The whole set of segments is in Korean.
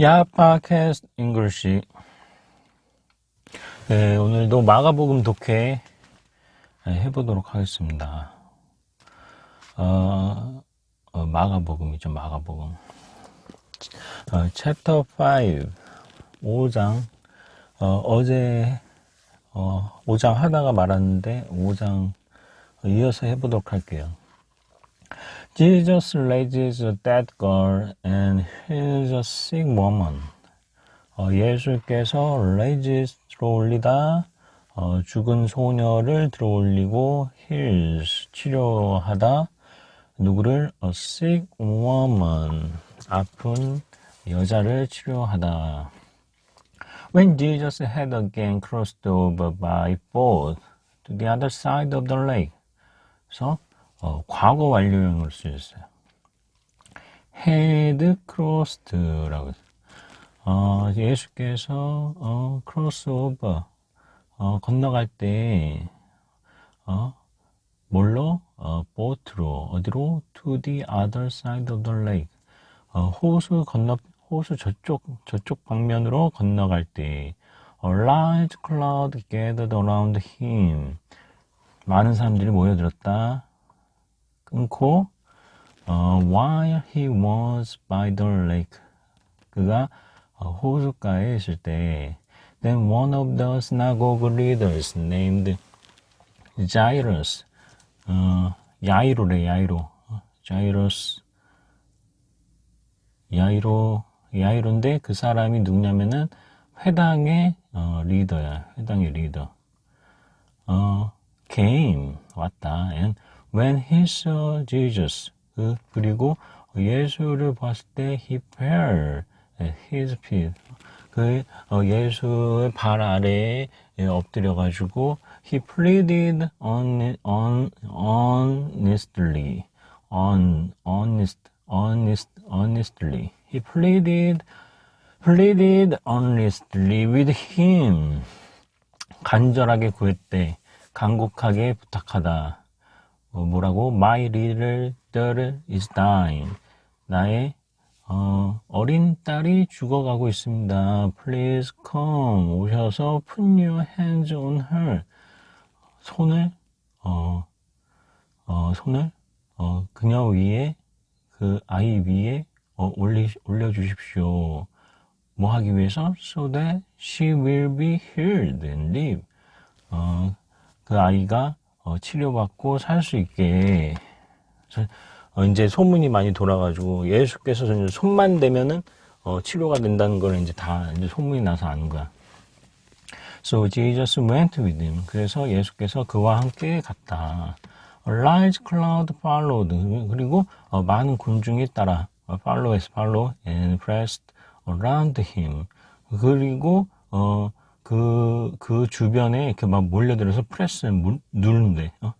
야 팟캐스트 잉글시 네, 오늘도 마가복음 독해 네, 해보도록 하겠습니다. 어, 어, 마가복음이죠, 마가복음. 어, 챕터 5, 5장, 어, 제 어, 5장 하다가 말았는데, 5장 이어서 해보도록 할게요. Jesus raises a dead girl and heals a sick woman. 어, 예수께서 raises 들어올리다 어, 죽은 소녀를 들어올리고 heals 치료하다 누구를 a sick woman 아픈 여자를 치료하다. When Jesus had again crossed over by boat to the other side of the lake. 그래서 어, 과거 완료형으로 쓰였어요. had crossed라고 어, 예수께서 어, over 어, 건너갈 때 어, 뭘로? 어, 보트로 어디로? to the other side of the lake 어, 호수 건너 호수 저쪽 저쪽 방면으로 건너갈 때 A large crowd gathered around him 많은 사람들이 모여들었다. 끊고 어, while he was by the lake 그가 어, 호숫가에 있을 때 then one of the synagogue leaders named Jairus 어, 야이로래 야이로 어, Jairus 야이로 야이로인데 그 사람이 누구냐면은 회당의 어, 리더야 회당의 리더 어, came 왔다 and when he saw Jesus 그, 그리고 예수를 봤을 때 he fell at his feet 그 어, 예수의 발 아래에 엎드려 가지고 he pleaded on, on, honestly on, honest, honest, honestly he pleaded pleaded honestly with him 간절하게 구했대 간곡하게 부탁하다 어, 뭐라고? My little daughter is dying. 나의 어, 어린 딸이 죽어가고 있습니다. Please come. 오셔서 put your hands on her. 손을 어, 어, 손을 어, 그녀 위에 그 아이 위에 어, 올리 올려 주십시오. 뭐 하기 위해서? So that she will be healed and live. 어, 그 아이가 어, 치료받고 살 수 있게 어, 이제 소문이 많이 돌아가지고 예수께서 손만 대면은 어, 치료가 된다는 걸 이제 다 이제 소문이 나서 아는 거야. So Jesus went with him. 그래서 예수께서 그와 함께 갔다. A large crowd followed. 그리고 어, 많은 군중이 따라 어, follow에서 follow and pressed around him. 그리고 어, 그, 그 주변에 이렇게 막 몰려들어서 프레스 누르는데, 어?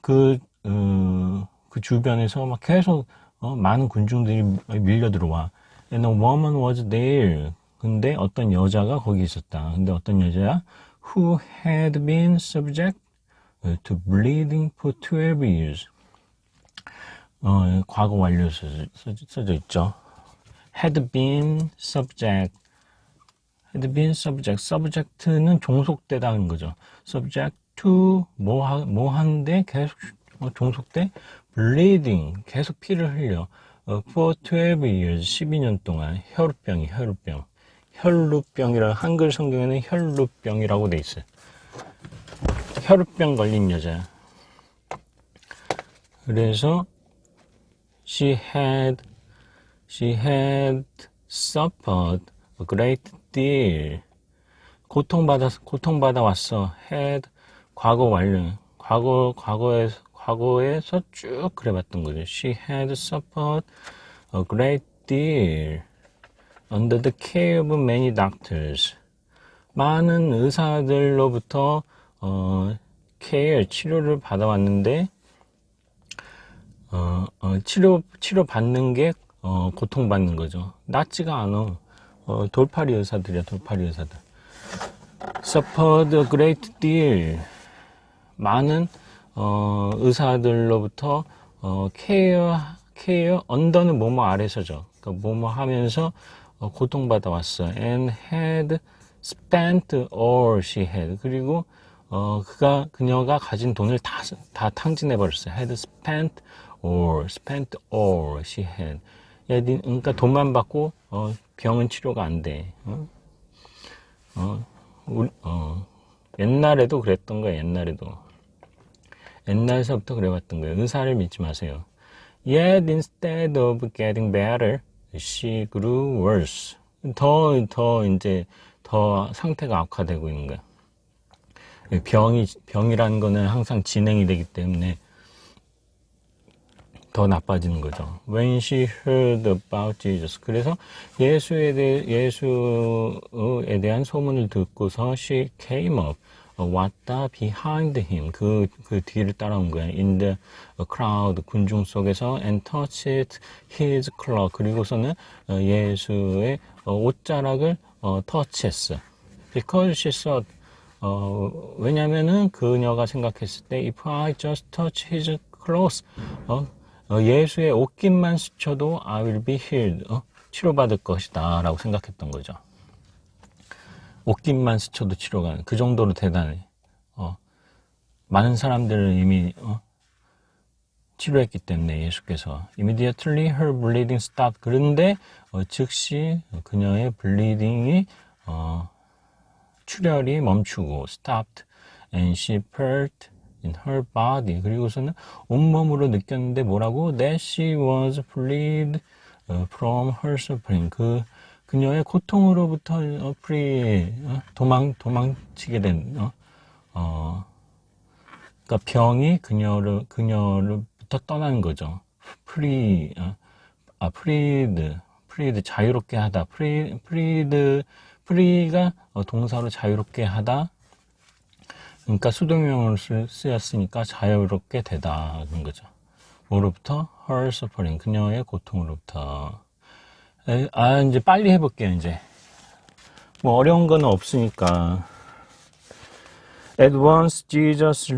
그, 어, 그 주변에서 막 계속, 어, 많은 군중들이 밀려 들어와. And a woman was there. 근데 어떤 여자가 거기 있었다. 근데 어떤 여자야? Who had been subject to bleeding for 12 years. 어, 과거 완료 써져, 써져 있죠. had been subject had been subject. subject는 종속되다는 거죠. subject to 뭐, 하, 뭐 하는데 계속 어, 종속돼? bleeding. 계속 피를 흘려. 어, for 12 years. 12년 동안 혈루병이 혈루병. 혈루병이라 한글 성경에는 혈루병이라고 돼 있어요. 혈루병 걸린 여자. 그래서 she had she had suffered a great deal. 고통받아, 고통받아 왔어. had, 과거 완료. 과거, 과거에, 과거에서 쭉 그래봤던 거죠. She had suffered a great deal under the care of many doctors. 많은 의사들로부터, 어, care, 치료를 받아왔는데, 어, 어, 치료, 치료 받는 게, 어, 고통받는 거죠. 낫지가 않아. 어, 돌파리 의사들이야, 돌파리 의사들. suffered great deal. 많은, 어, 의사들로부터, 어, 케어, 케어, 언더는 뭐뭐 아래서죠. 그러니까 뭐뭐 하면서, 어, 고통받아 왔어. and had spent all she had. 그리고 어, 그가 그녀가 가진 돈을 다, 다 탕진해 버렸어요. had spent all, spent all she had. 그러니까 돈만 받고 어, 병은 치료가 안 돼. 어? 어, 우리, 어, 옛날에도 그랬던 거야. 옛날에도. 옛날서부터 그래왔던 거예요. 의사를 믿지 마세요. Yet instead of getting better, she grew worse. 더, 더, 이제, 더 상태가 악화되고 있는 거야. 병이, 병이라는 거는 항상 진행이 되기 때문에 더 나빠지는 거죠. When she heard about Jesus. 그래서 예수에 대해, 예수에 대한 소문을 듣고서 she came up. 어, 왔다 behind him 그, 그 뒤를 따라온 거야 in the crowd 군중 속에서 and touched his cloak 그리고서는 어, 예수의 어, 옷자락을 어, 터치했어 because she thought 어, 왜냐면은 그녀가 생각했을 때 if I just touch his clothes 어, 어, 예수의 옷깃만 스쳐도 I will be healed 어, 치료받을 것이다 라고 생각했던 거죠 옷깃만 스쳐도 치료가 그 정도로 대단해. 어, 많은 사람들을 이미 어, 치료했기 때문에 예수께서 immediately her bleeding stopped. 그런데 어, 즉시 그녀의 bleeding이 어, 출혈이 멈추고 stopped and she felt in her body. 그리고서는 온몸으로 느꼈는데 뭐라고? That she was freed 어, from her suffering. 그 그녀의 고통으로부터 어, 프리 어, 도망 도망치게 된 어, 어 그러니까 병이 그녀를 그녀로부터 떠나는 거죠. 프리 어, 아 프리드 프리드 자유롭게 하다 프리 프리드 프리가 어, 동사로 자유롭게 하다 그러니까 쓰- 쓰였으니까 자유롭게 되다는 거죠. 뭐로부터 her suffering 그녀의 고통으로부터 에, 아, 이제 빨리 해볼게요, 이제. 뭐, 어려운 거는 없으니까. At once, Jesus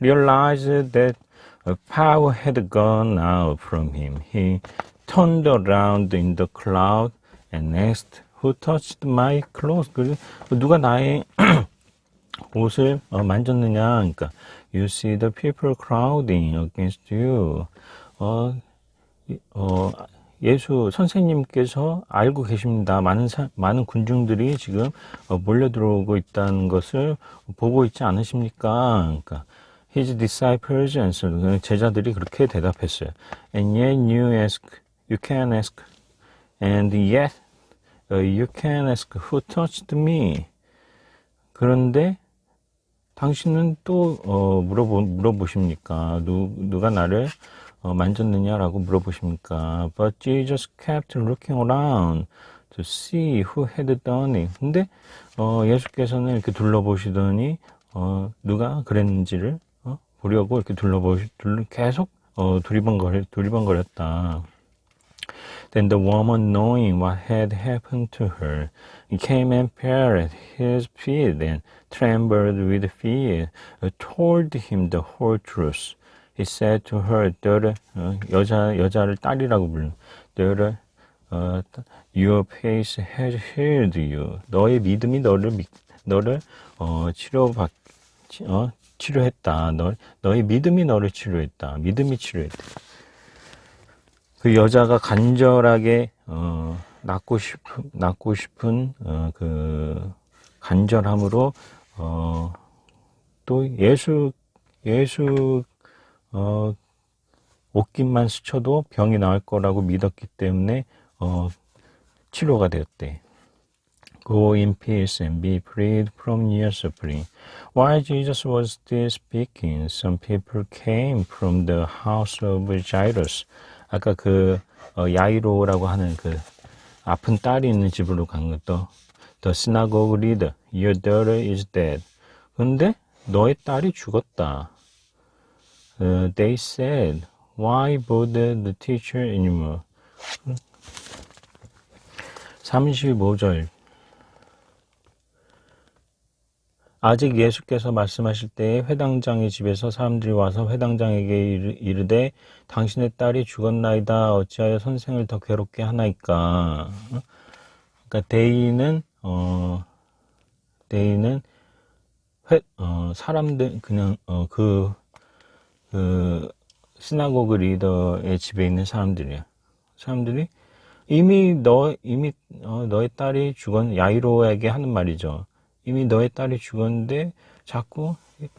realized that a power had gone out from him. He turned around in the crowd and asked, Who touched my clothes? 그, 누가 나의 옷을 어, 만졌느냐? 그러니까, You see the people crowding against you. 어, 이- 어, 예수 선생님께서 알고 계십니다. 많은 사, 많은 군중들이 지금 어, 몰려 들어오고 있다는 것을 보고 있지 않으십니까? 그러니까 his disciples answered. 그 제자들이 그렇게 대답했어요. And yet you ask, you can ask, and yet uh, you can ask who touched me. 그런데 당신은 또 어, 물어보 물어보십니까? 누 누가 나를 어, 만졌느냐라고 물어보십니까? But Jesus kept looking around to see who had done it. 근데 어, 예수께서는 이렇게 둘러보시더니 어, 누가 그랬는지를 어, 보려고 이렇게 둘러보시 둘 계속 어, 두리번거려 두리번거렸다. Then the woman, knowing what had happened to her, came and fell at his feet and trembled with fear, uh, told him the whole truth. He said to her, daughter, 어, 여자, 여자를 딸이라고 부르는, daughter, 어, your faith has healed you. 너의 믿음이 너를, 믿- 너를, 어, 치료받, 치- 어, 치료했다. 너, 너의 믿음이 너를 치료했다. 믿음이 치료했다. 그 여자가 간절하게 어, 낳고 싶은 낳고 싶은 어, 그 간절함으로 어, 또 예수 예수 어, 옷깃만 스쳐도 병이 나을 거라고 믿었기 때문에 어, 치료가 되었대. Go in peace and be freed from your suffering. While Jesus was still speaking, some people came from the house of Jairus. 아까 그 어, 야이로라고 하는 그 아픈 딸이 있는 집으로 간 것도 The synagogue leader, your daughter is dead. 근데 너의 딸이 죽었다. 어, they said, why bother the teacher anymore? 35절 아직 예수께서 말씀하실 때에 회당장의 집에서 사람들이 와서 회당장에게 이르- 이르되 당신의 딸이 죽었나이다 어찌하여 선생을 더 괴롭게 하나이까 어? 그러니까 데이는 어 데이는 회, 어 사람들 그냥 어 그 그 시나고그 리더의 집에 있는 사람들이야. 사람들이 이미 너 이미 어, 너의 딸이 죽었 야이로에게 하는 말이죠. 이미 너의 딸이 죽었는데 자꾸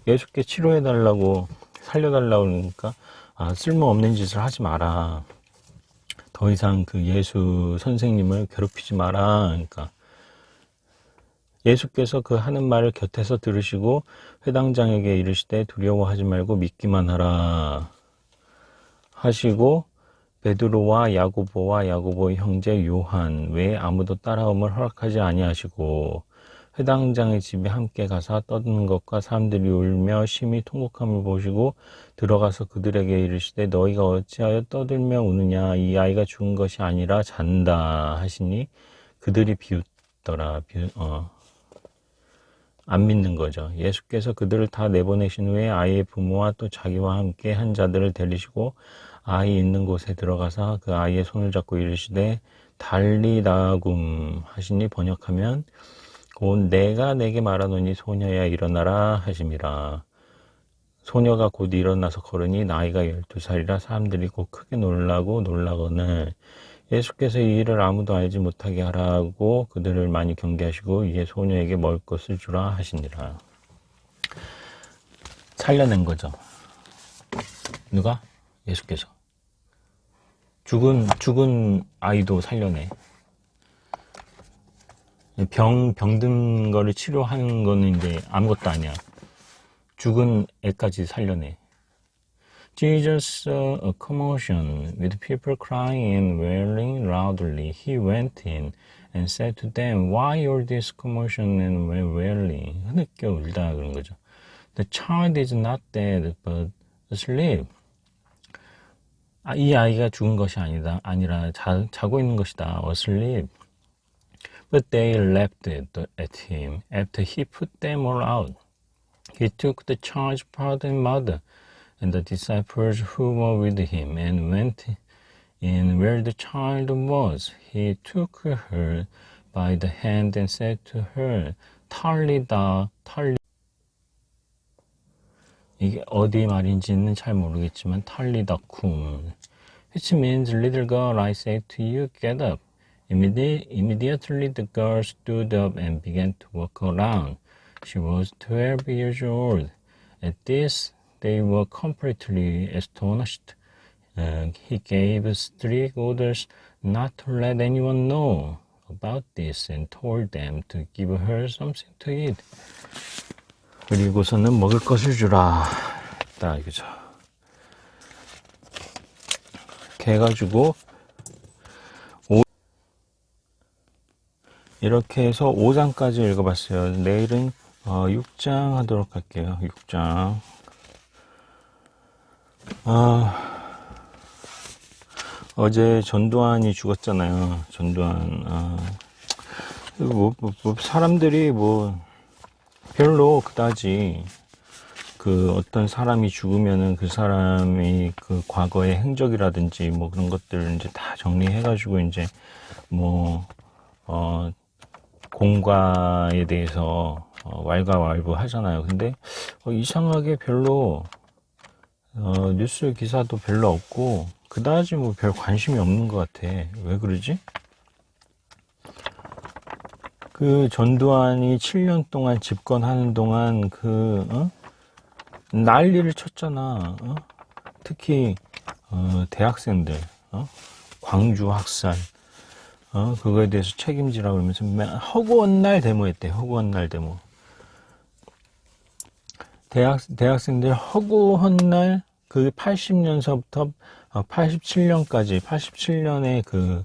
예수께 치료해 달라고 살려 달라고 그러니까 아, 쓸모없는 짓을 하지 마라. 더 이상 그 예수 선생님을 괴롭히지 마라. 그러니까 예수께서 그 하는 말을 곁에서 들으시고 회당장에게 이르시되 두려워하지 말고 믿기만 하라 하시고 베드로와 야고보와 야고보의 형제 요한 외에 아무도 따라옴을 허락하지 아니하시고 회당장의 집에 함께 가사 떠드는 것과 사람들이 울며 심히 통곡함을 보시고 들어가서 그들에게 이르시되 너희가 어찌하여 떠들며 우느냐 이 아이가 죽은 것이 아니라 잔다 하시니 그들이 비웃더라 비웃, 어. 안 믿는 거죠. 예수께서 그들을 다 내보내신 후에 아이의 부모와 또 자기와 함께 한 자들을 데리시고 아이 있는 곳에 들어가서 그 아이의 손을 잡고 이르시되 달리다굼 하시니 번역하면 곧 내가 내게 말하노니 소녀야 일어나라 하심이라. 소녀가 곧 일어나서 걸으니 나이가 열두 살이라 사람들이 곧 크게 놀라고 놀라거늘 예수께서 이 일을 아무도 알지 못하게 하라고 그들을 많이 경계하시고 이제 소녀에게 먹을 것을 주라 하시니라. 살려낸 거죠. 누가? 예수께서. 죽은, 죽은 아이도 살려내. 병, 병든 거를 치료하는 거는 이제 아무것도 아니야. 죽은 애까지 살려내. Jesus saw a commotion with people crying and wailing loudly. He went in and said to them, Why all this commotion and wailing? 흐느껴 울다 그런 거죠. The child is not dead, but asleep. 아, 이 아이가 죽은 것이 아니다. 아니라 자, 자고 있는 것이다. asleep. But they laughed at, at him after he put them all out. He took the child's father and mother and the disciples who were with him and went in where the child was. He took her by the hand and said to her, 탈리다, 탈리. 이게 어디 말인지는 잘 모르겠지만 탈리다 쿰. Which means, little girl, I say to you, get up. Immedi- Immediately the girl stood up and began to walk around. She was twelve years old. At this, they were completely astonished. Uh, he gave strict orders not to let anyone know about this and told them to give her something to eat. 그리고서는 먹을 것을 주라. 했다, 이거죠. 이렇게 해가지고, 이렇게 해서 5장까지 읽어봤어요. 내일은 어, 6장 하도록 할게요. 6장. 아, 어제 전두환이 죽었잖아요. 전두환. 아, 뭐, 뭐, 뭐, 사람들이 뭐, 별로 그다지 그 어떤 사람이 죽으면은 그 사람이 그 과거의 행적이라든지 뭐 그런 것들을 이제 다 정리해가지고 이제 뭐, 어, 공과에 대해서 어, 왈가왈부 하잖아요. 근데 어, 이상하게 별로 어, 뉴스 기사도 별로 없고 그다지 뭐 별 관심이 없는 것 같아. 왜 그러지? 그 전두환이 7년 동안 집권하는 동안 그 어? 난리를 쳤잖아. 어? 특히 어, 대학생들 어? 광주 학살 어? 그거에 대해서 책임지라고 그러면서 맨 허구한 날 데모했대. 허구한 날 데모. 대학 대학생들 허구한 날그 80년서부터 87년까지 87년에 그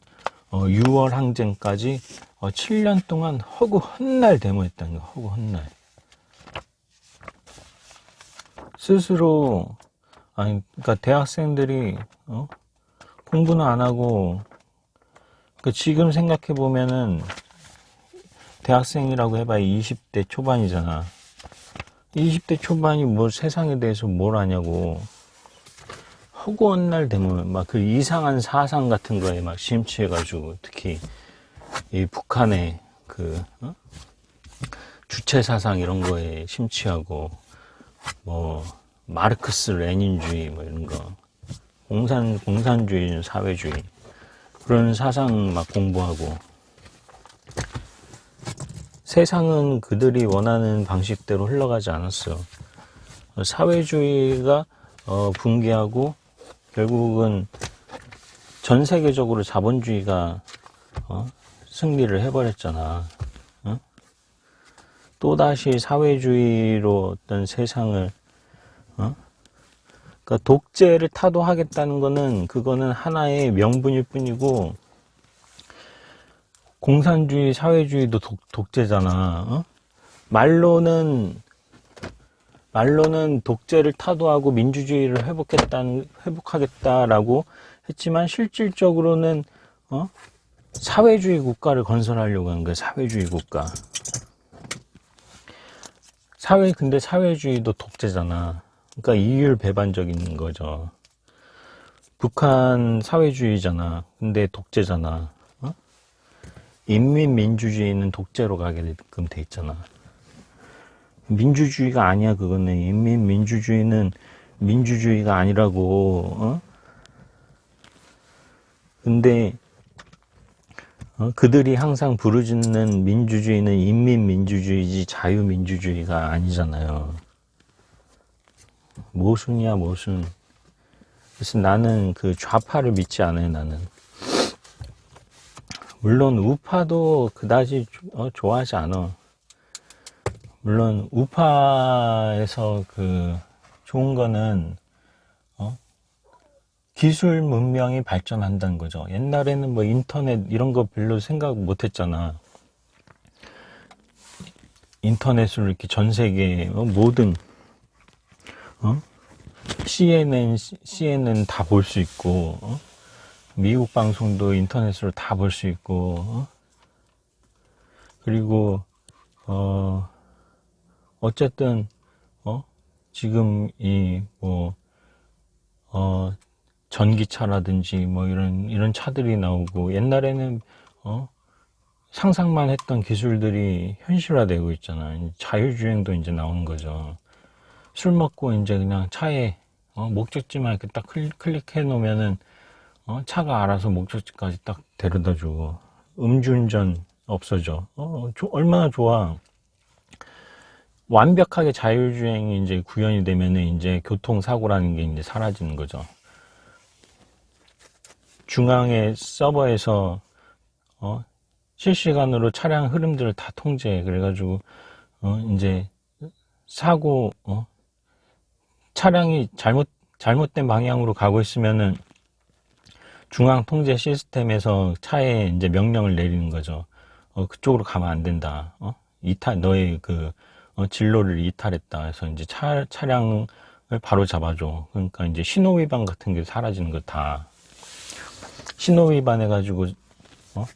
어, 6월 항쟁까지 어, 7년 동안 허구 헛날 데모했다는 거, 허구 헛날. 스스로, 아니, 그니까 대학생들이, 어? 공부는 안 하고, 그 지금 생각해 보면은, 대학생이라고 해봐야 20대 초반이잖아. 20대 초반이 뭐 세상에 대해서 뭘 아냐고. 허구한 날 되면 막 그 이상한 사상 같은 거에 막 심취해가지고 특히 이 북한의 그 어? 주체 사상 이런 거에 심취하고 뭐 마르크스 레닌주의 뭐 이런 거 공산 공산주의 사회주의 그런 사상 막 공부하고 세상은 그들이 원하는 방식대로 흘러가지 않았어. 사회주의가 어, 붕괴하고 결국은 전 세계적으로 자본주의가 어, 승리를 해버렸잖아. 어? 또 다시 사회주의로 어떤 세상을 어? 그러니까 독재를 타도하겠다는 거는 그거는 하나의 명분일 뿐이고 공산주의, 사회주의도 독, 독재잖아. 어? 말로는 말로는 독재를 타도하고 민주주의를 회복했다는 회복하겠다라고 했지만 실질적으로는 어? 사회주의 국가를 건설하려고 하는 거야. 사회주의 국가. 사회 근데 사회주의도 독재잖아. 그러니까 이율 배반적인 거죠. 북한 사회주의잖아. 근데 독재잖아. 어? 인민민주주의는 독재로 가게끔 돼 있잖아. 민주주의가 아니야 그거는 인민민주주의는 민주주의가 아니라고. 어? 근데 어? 그들이 항상 부르짖는 민주주의는 인민민주주의지 자유민주주의가 아니잖아요. 모순이야 모순. 그래서 나는 그 좌파를 믿지 않아요 나는. 물론 우파도 그다지 어, 좋아하지 않아. 물론 우파에서 그 좋은 거는 어? 기술 문명이 발전한다는 거죠. 옛날에는 뭐 인터넷 이런 거 별로 생각 못 했잖아. 인터넷으로 이렇게 전 세계 어, 모든 어? CNN, CNN 다 볼 수 있고 어? 미국 방송도 인터넷으로 다 볼 수 있고 어? 그리고 어 어쨌든 어 지금 이 뭐 어 전기차라든지 뭐 이런 이런 차들이 나오고 옛날에는 어 상상만 했던 기술들이 현실화되고 있잖아요. 자율주행도 이제 나오는 거죠. 술 먹고 이제 그냥 차에 어, 목적지만 이렇게 딱 클릭, 해 놓으면은 어, 차가 알아서 목적지까지 딱 데려다 주고 음주운전 없어져. 어, 조, 얼마나 좋아. 완벽하게 자율주행이 이제 구현이 되면은 이제 교통사고라는 게 이제 사라지는 거죠. 중앙의 서버에서 어, 실시간으로 차량 흐름들을 다 통제해. 그래가지고 어, 이제 사고 어, 차량이 잘못 잘못된 방향으로 가고 있으면은 중앙 통제 시스템에서 차에 이제 명령을 내리는 거죠. 어, 그쪽으로 가면 안 된다. 어? 이탈 너의 그 어, 진로를 이탈했다. 해서 이제 차 차량을 바로 잡아줘. 그러니까 이제 신호 위반 같은 게 사라지는 거 다. 신호 위반해 가지고 어?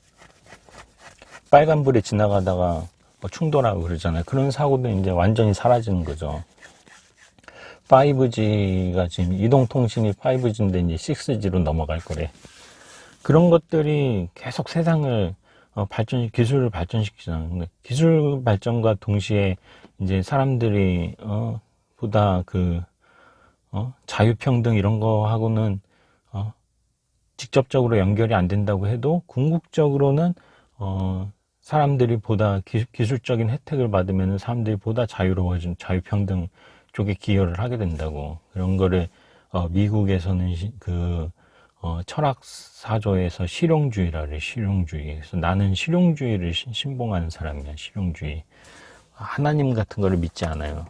빨간불에 지나가다가 뭐 충돌하고 그러잖아요. 그런 사고도 이제 완전히 사라지는 거죠. 5G가 지금 이동통신이 5G인데 이제 6G로 넘어갈 거래. 그런 것들이 계속 세상을 어, 발전, 기술을 발전시키잖아. 기술 발전과 동시에 이제 사람들이, 어, 보다 그, 어, 자유평등 이런 거 하고는, 어, 직접적으로 연결이 안 된다고 해도 궁극적으로는, 어, 사람들이 보다 기, 기술적인 혜택을 받으면 사람들이 보다 자유로워진 자유평등 쪽에 기여를 하게 된다고. 그런 거를 어, 미국에서는 시, 그 어, 철학 사조에서 실용주의라 그래 실용주의. 그래서 나는 실용주의를 신, 신봉하는 사람이야 실용주의. 하나님 같은 거를 믿지 않아요.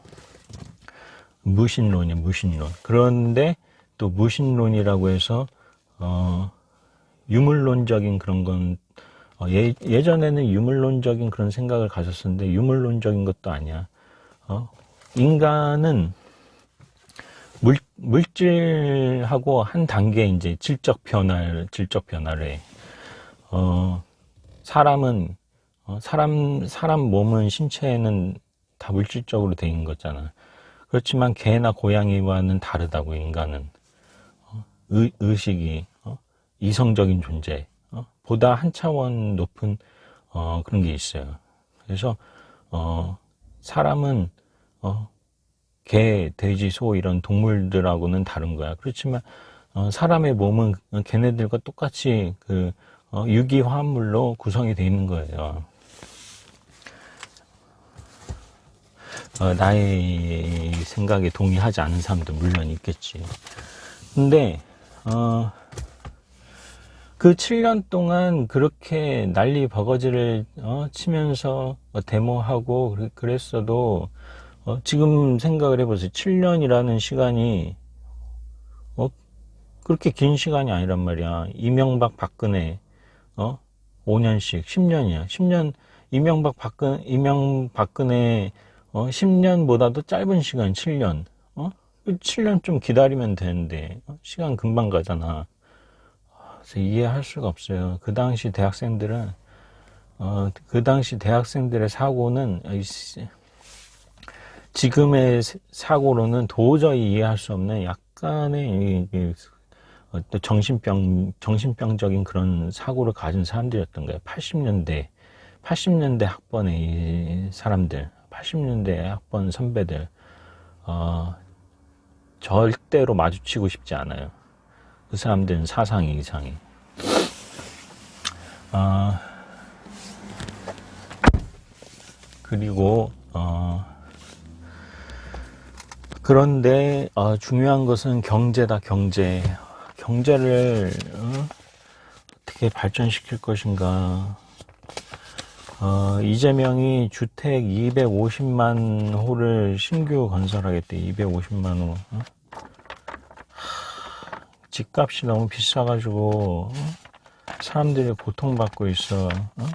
무신론이야 무신론. 그런데 또 무신론이라고 해서 어, 유물론적인 그런 건 어, 예, 예전에는 유물론적인 그런 생각을 가졌었는데 유물론적인 것도 아니야. 어, 인간은 물, 물질하고 한 단계 이제 질적 변화를, 질적 변화를 해. 어, 사람은, 어, 사람, 사람 몸은 신체에는 다 물질적으로 돼 있는 거잖아. 그렇지만 개나 고양이와는 다르다고, 인간은. 어, 의, 의식이, 어, 이성적인 존재, 어, 보다 한 차원 높은, 어, 그런 게 있어요. 그래서, 어, 사람은, 어, 개, 돼지, 소 이런 동물들하고는 다른 거야. 그렇지만, 어, 사람의 몸은 걔네들과 똑같이 그, 어, 유기화합물로 구성이 되어 있는 거예요. 어, 나의 생각에 동의하지 않는 사람도 물론 있겠지. 근데, 어, 그 7년 동안 그렇게 난리 버거지를 어, 치면서 어, 데모하고 그랬- 그랬어도 어, 지금 생각을 해보세요. 7년이라는 시간이 어, 그렇게 긴 시간이 아니란 말이야. 이명박 박근혜 어 5년씩 10년이야. 10년 이명박 박근 이명박근혜 어 10년보다도 짧은 시간 7년. 어? 7년 좀 기다리면 되는데 어? 시간 금방 가잖아. 그래서 이해할 수가 없어요. 그 당시 대학생들은 어, 그 당시 대학생들의 사고는 지금의 세- 사고로는 도저히 이해할 수 없는 약간의 어떤 정신병 정신병적인 그런 사고를 가진 사람들이었던 거예요. 80년대 80년대 학번의 이 사람들, 80년대 학번 선배들 어, 절대로 마주치고 싶지 않아요. 그 사람들은 사상이 이상해. 아, 그리고, 어, 그런데, 어, 중요한 것은 경제다, 경제. 경제를, 어? 떻게 발전시킬 것인가. 어, 이재명이 주택 250만 호를 신규 건설하겠대, 250만 호. 어? 집값이 너무 비싸가지고 어? 사람들이 고통받고 있어. 어?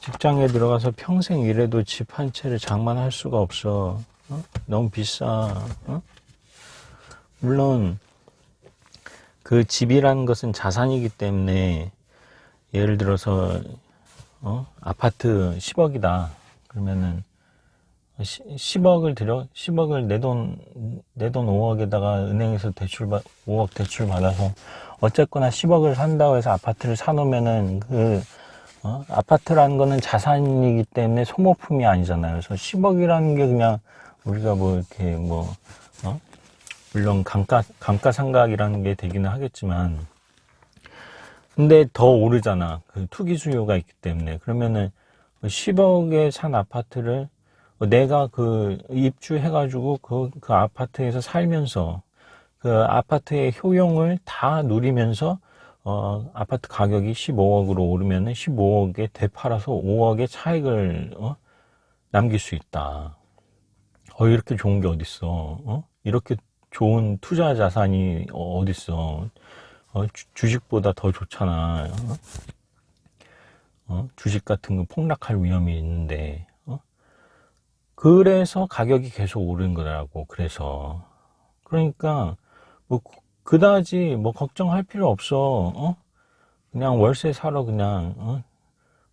직장에 들어가서 평생 일해도 집 한 채를 장만할 수가 없어. 어? 너무 비싸. 어? 물론 그 집이라는 것은 자산이기 때문에 예를 들어서 어? 아파트 10억이다. 그러면은 10억을 들여 10억을 내 돈 내 돈 5억에다가 은행에서 대출 받 5억 대출 받아서 어쨌거나 10억을 산다고 해서 아파트를 사놓으면은 그 어? 아파트라는 거는 자산이기 때문에 소모품이 아니잖아요. 그래서 10억이라는 게 그냥 우리가 뭐 이렇게 뭐 어? 물론 감가 감가상각이라는 게 되기는 하겠지만 근데 더 오르잖아. 그 투기 수요가 있기 때문에 그러면은 10억에 산 아파트를 내가 그 입주해가지고 그, 그 아파트에서 살면서 그 아파트의 효용을 다 누리면서 어, 아파트 가격이 15억으로 오르면은 15억에 되팔아서 5억의 차익을 어? 남길 수 있다. 어, 이렇게 좋은 게 어딨어? 어? 이렇게 좋은 투자 자산이 어, 어딨어? 어, 주, 주식보다 더 좋잖아. 어? 어? 주식 같은 거 폭락할 위험이 있는데 어? 그래서 가격이 계속 오른 거라고 그래서 그러니까 뭐 그다지 뭐 걱정할 필요 없어 어? 그냥 월세 사러 그냥 어?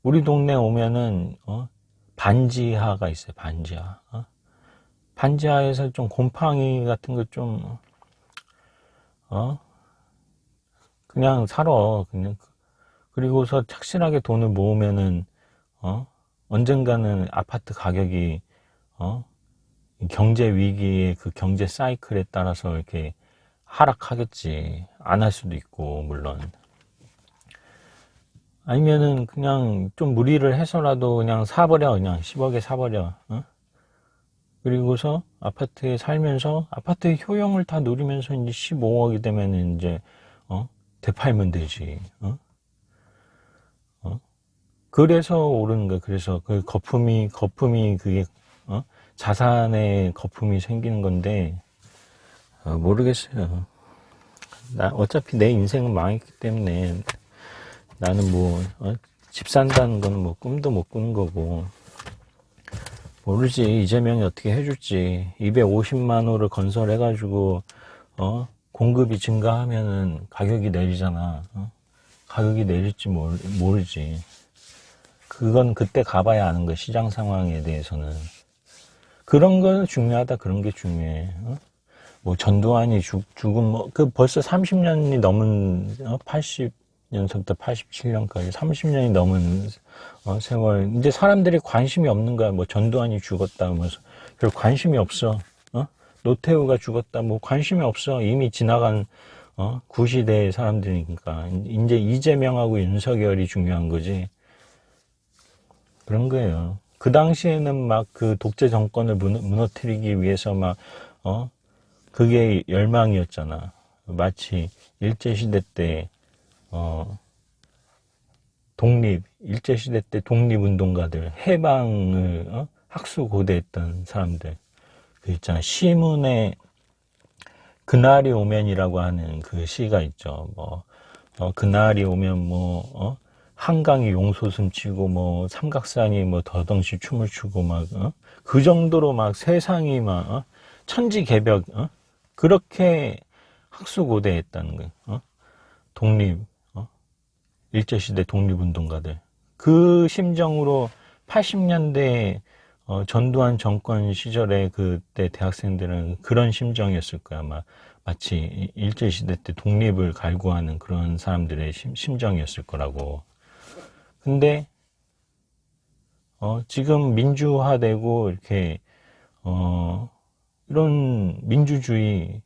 우리 동네 오면은 어? 반지하가 있어요 반지하 어? 반지하에서 좀 곰팡이 같은 거 좀 어? 그냥 사러 그냥 그리고서 착실하게 돈을 모으면은 어? 언젠가는 아파트 가격이 어? 경제 위기의 그 경제 사이클에 따라서 이렇게 하락하겠지. 안 할 수도 있고, 물론. 아니면은 그냥 좀 무리를 해서라도 그냥 사버려. 그냥 10억에 사버려. 어? 그리고서 아파트에 살면서 아파트의 효용을 다 누리면서 이제 15억이 되면은 이제, 어? 되팔면 되지. 어? 어? 그래서 오르는 거야. 그래서 그 거품이, 거품이 그게, 어? 자산의 거품이 생기는 건데, 어, 모르겠어요. 나, 어차피 내 인생은 망했기 때문에, 나는 뭐, 어, 집 산다는 건 뭐, 꿈도 못 꾸는 거고, 모르지. 이재명이 어떻게 해줄지. 250만 호를 건설해가지고, 어, 공급이 증가하면은 가격이 내리잖아. 어? 가격이 내릴지 모르, 모르지. 그건 그때 가봐야 아는 거야. 시장 상황에 대해서는. 그런 건 중요하다. 그런 게 중요해. 어? 뭐 전두환이 죽, 죽은 뭐그 벌써 30년이 넘은 어? 80 80 년서부터 87년까지 30년이 넘은 어, 세월. 이제 사람들이 관심이 없는 거야. 뭐 전두환이 죽었다. 뭐 별 관심이 없어. 어? 노태우가 죽었다. 뭐 관심이 없어. 이미 지나간 어? 구시대의 사람들이니까. 이제 이재명하고 윤석열이 중요한 거지. 그런 거예요. 그 당시에는 막 그 독재 정권을 무너, 무너뜨리기 위해서 막, 어? 그게 열망이었잖아. 마치 일제시대 때, 어, 독립, 일제시대 때 독립운동가들, 해방을, 어? 학수고대했던 사람들. 그 있잖아. 시문에 그날이 오면이라고 하는 그 시가 있죠. 뭐, 어, 그날이 오면 뭐, 어? 한강이 용솟음 치고 뭐 삼각산이 뭐 더덩시 춤을 추고 막 어? 그 정도로 막 세상이 막 어? 천지개벽 어? 그렇게 학수고대했다는 거예요. 어? 독립 어? 일제시대 독립운동가들 그 심정으로 80년대 어, 전두환 정권 시절에 그때 대학생들은 그런 심정이었을 거야. 아마 마치 일제시대 때 독립을 갈구하는 그런 사람들의 심, 심정이었을 거라고. 근데 어, 지금 민주화되고 이렇게 어, 이런 민주주의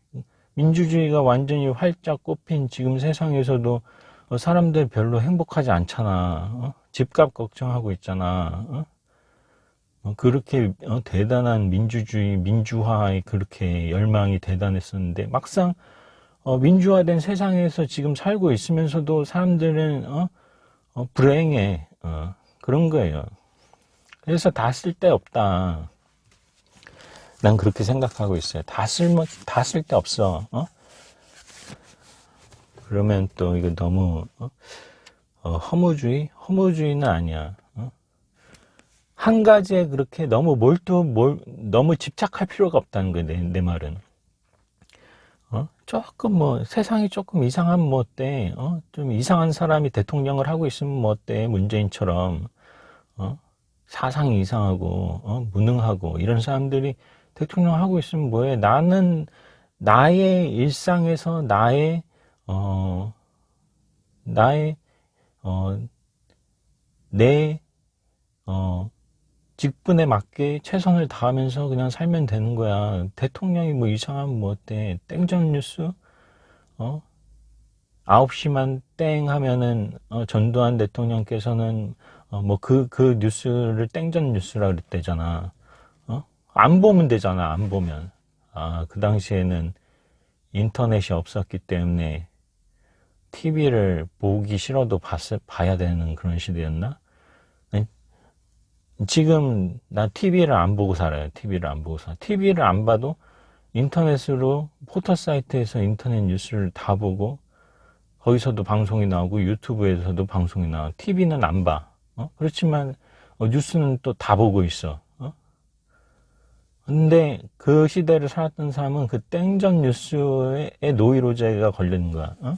민주주의가 완전히 활짝 꼽힌 지금 세상에서도 어, 사람들 별로 행복하지 않잖아. 어? 집값 걱정하고 있잖아. 어? 어, 그렇게 어, 대단한 민주주의, 민주화에 그렇게 열망이 대단했었는데 막상 어, 민주화된 세상에서 지금 살고 있으면서도 사람들은 어, 어, 불행해. 어, 그런 거예요. 그래서 다 쓸데없다. 난 그렇게 생각하고 있어요. 다 쓸모, 다 쓸데없어. 어? 그러면 또 이거 너무 어? 어, 허무주의? 허무주의는 아니야. 어? 한 가지에 그렇게 너무 몰두, 몰, 너무 집착할 필요가 없다는 거야, 내, 내 말은. 어? 조금 뭐, 세상이 조금 이상하면 뭐 어때? 어? 좀 이상한 사람이 대통령을 하고 있으면 뭐 어때? 문재인처럼. 어? 사상이 이상하고, 어? 무능하고, 이런 사람들이 대통령 하고 있으면 뭐해? 나는 나의 일상에서 나의, 어, 나의, 어, 내, 어, 직분에 맞게 최선을 다하면서 그냥 살면 되는 거야. 대통령이 뭐 이상하면 뭐 어때? 땡전 뉴스? 어? 9시만 땡 하면은, 어, 전두환 대통령께서는, 어, 뭐 그, 그 뉴스를 땡전 뉴스라 그랬대잖아. 어? 안 보면 되잖아, 안 보면. 아, 그 당시에는 인터넷이 없었기 때문에 TV를 보기 싫어도 봤, 봐야 되는 그런 시대였나? 지금 나 TV를 안 보고 살아요. TV를 안 보고 살아. TV를 안 봐도 인터넷으로 포털 사이트에서 인터넷 뉴스를 다 보고 거기서도 방송이 나오고 유튜브에서도 방송이 나와. TV는 안 봐. 어? 그렇지만 어, 뉴스는 또 다 보고 있어. 어? 근데 그 시대를 살았던 사람은 그 땡전 뉴스에 노이로제가 걸리는 거야. 어?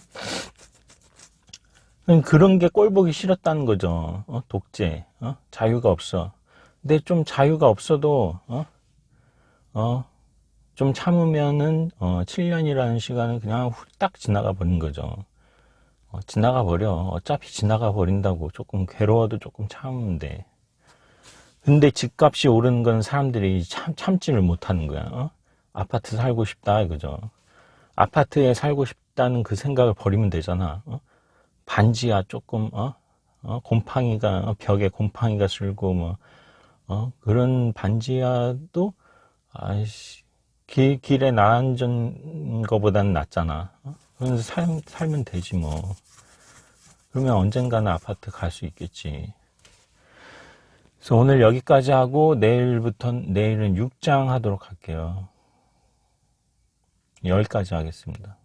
그런 게 꼴보기 싫었다는 거죠. 어? 독재, 어? 자유가 없어. 근데 좀 자유가 없어도, 어? 어? 좀 참으면은, 어, 7년이라는 시간은 그냥 훌딱 지나가 버린 거죠. 어, 지나가 버려. 어차피 지나가 버린다고 조금 괴로워도 조금 참으면 돼. 근데 집값이 오르는 건 사람들이 참, 참지를 못하는 거야. 어? 아파트 살고 싶다, 이거죠. 아파트에 살고 싶다는 그 생각을 버리면 되잖아. 어? 반지하 조금 어? 어? 곰팡이가 어? 벽에 곰팡이가 슬고 뭐 어? 그런 반지하도 아이씨 길, 길에 나앉은 거보다는 낫잖아. 어? 그래서 살, 살면 되지 뭐. 그러면 언젠가는 아파트 갈 수 있겠지. 그래서 오늘 여기까지 하고 내일부터 내일은 6장 하도록 할게요. 10까지 하겠습니다.